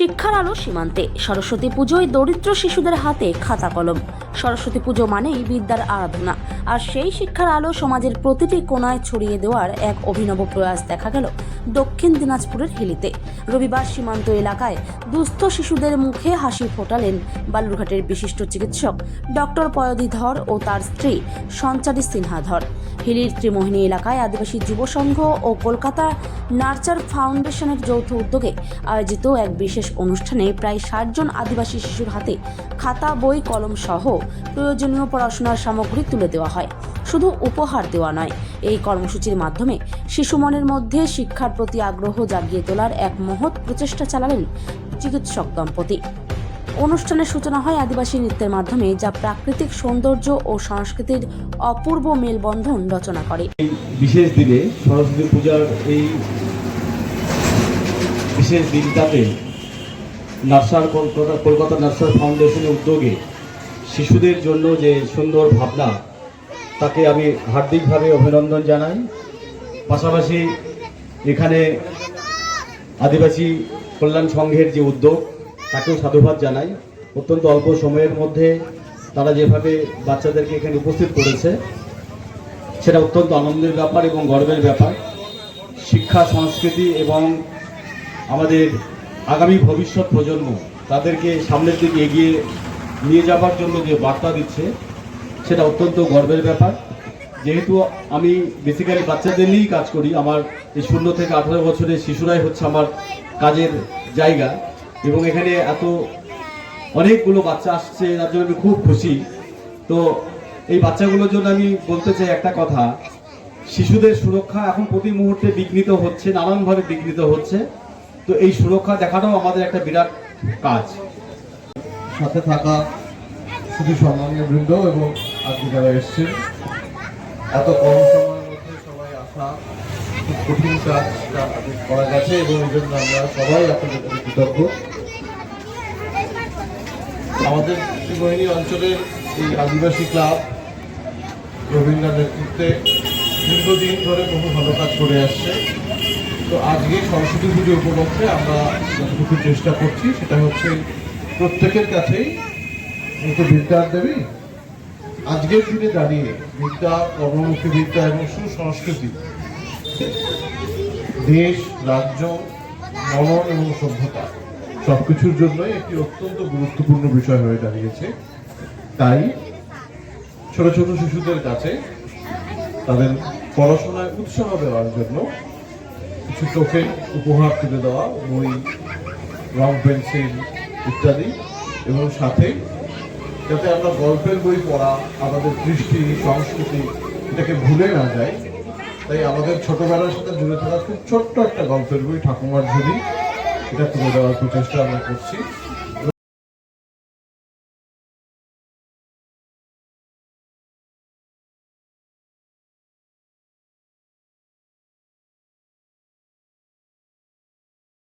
শিক্ষার আলো সীমান্তে। সরস্বতী পুজোয় দরিদ্র শিশুদের হাতে খাতা কলম। সরস্বতী পুজো মানেই বিদ্যার আরাধনা। আর সেই শিক্ষার আলো সমাজের প্রতিটি কোণায় ছড়িয়ে দেওয়ার এক অভিনব প্রয়াস দেখা গেল দক্ষিণ দিনাজপুরের হিলিতে। রবিবার সীমান্ত এলাকায় দুস্থ শিশুদের মুখে হাসি ফোটালেন বালুরঘাটের বিশিষ্ট চিকিৎসক ডক্টর পয়দি ধর ও তার স্ত্রী সঞ্চারী সিনহা ধর হিলির ত্রিমোহিনী এলাকায় আদিবাসী যুব সংঘ ও কলকাতা নার্চার ফাউন্ডেশনের যৌথ উদ্যোগে আয়োজিত এক বিশেষ অনুষ্ঠানে প্রায় ষাট জন আদিবাসী শিশুর হাতে খাতা, বই, কলম সহ প্রয়োজনীয় পড়াশোনার সামগ্রী তুলে দেওয়া হয়। শুধু উপহার দেওয়া নয়, এই কর্মসূচির মাধ্যমে শিশু মনের মধ্যে শিক্ষার প্রতি আগ্রহ জাগিয়ে তোলার এক মহৎ প্রচেষ্টা চালালেন চিকিৎসক দম্পতি। অনুষ্ঠানের সূচনা হয় আদিবাসী নৃত্যের মাধ্যমে, যা প্রাকৃতিক সৌন্দর্য ও সংস্কৃতির অপূর্ব মেলবন্ধন রচনা করে। বিশেষ দিনে সরস্বতী পূজার এই বিশেষ দিনটাতে নার্সার কলকাতা কলকাতা নার্সার ফাউন্ডেশনের উদ্যোগে শিশুদের জন্য যে সুন্দর ভাবনা, তাকে আমি হার্দিকভাবে অভিনন্দন জানাই। পাশাপাশি এখানে আদিবাসী কল্যাণ সংঘের যে উদ্যোগ, তাকেও সাধুবাদ জানাই। অত্যন্ত অল্প সময়ের মধ্যে তারা যেভাবে বাচ্চাদেরকে এখানে উপস্থিত করেছে, সেটা অত্যন্ত আনন্দের ব্যাপার এবং গর্বের ব্যাপার। শিক্ষা, সংস্কৃতি এবং আমাদের আগামী ভবিষ্যৎ প্রজন্ম, তাদেরকে সামনের দিকে এগিয়ে নিয়ে যাবার জন্য যে বার্তা দিচ্ছে, সেটা অত্যন্ত গর্বের ব্যাপার। যেহেতু আমি বেসিক্যালি বাচ্চাদের নিয়েই কাজ করি, আমার এই শূন্য থেকে আঠারো বছরের শিশুরাই হচ্ছে আমার কাজের জায়গা। এবং এখানে এত অনেকগুলো বাচ্চা আসছে, তার জন্য আমি খুব খুশি। তো এই বাচ্চাগুলোর জন্য আমি বলতে চাই একটা কথা। শিশুদের সুরক্ষা এখন প্রতি মুহূর্তে বিঘ্নিত হচ্ছে, নানানভাবে বিঘ্নিত হচ্ছে। তো এই সুরক্ষা দেখাটাও আমাদের একটা বিরাট কাজ। সাথে থাকা শুধু সম্মানীয় বৃন্দ এবং আজকে যারা এসছেন, এত কম সময়ের মধ্যে সবাই আসা খুব কঠিন কাজটা করা গেছে এবং এই জন্য আমরা সবাই আপনাদের প্রতি কৃতজ্ঞ। আমাদের ত্রিমোহিনী অঞ্চলের এই আদিবাসী ক্লাব রবীন্দ্র নেতৃত্বে দীর্ঘদিন ধরে বহু ভালো কাজ করে আসছে। তো আজকে সরস্বতী পুজো উপলক্ষে আমরা যতটুকু চেষ্টা করছি সেটা হচ্ছে প্রত্যেকের কাছেই এই তো বিদ্যার দেবী আজকের দিনে দাঁড়িয়ে বিদ্যা, কর্মমুখী বিদ্যা এবং সুসংস্কৃতি, দেশ, রাজ্য, মনন এবং সভ্যতা সবকিছুর জন্যই একটি অত্যন্ত গুরুত্বপূর্ণ বিষয় হয়ে দাঁড়িয়েছে। তাই ছোট ছোট শিশুদের কাছে তাদের পড়াশোনায় উৎসাহ দেওয়ার জন্য কিছু চোখে উপহার তুলে দেওয়া, বই, রং পেন্সিল ইত্যাদি এবং সাথে যাতে আমরা গল্পের বই পড়া, আমাদের দৃষ্টি সংস্কৃতি এটাকে ভুলে না যায় তাই আমাদের ছোটবেলার সাথে জুড়ে থাকা খুব ছোট্ট একটা গল্পের বই, ঠাকুমার ঝুলি, এটা তুলে দেওয়ার প্রচেষ্টা আমরা করছি।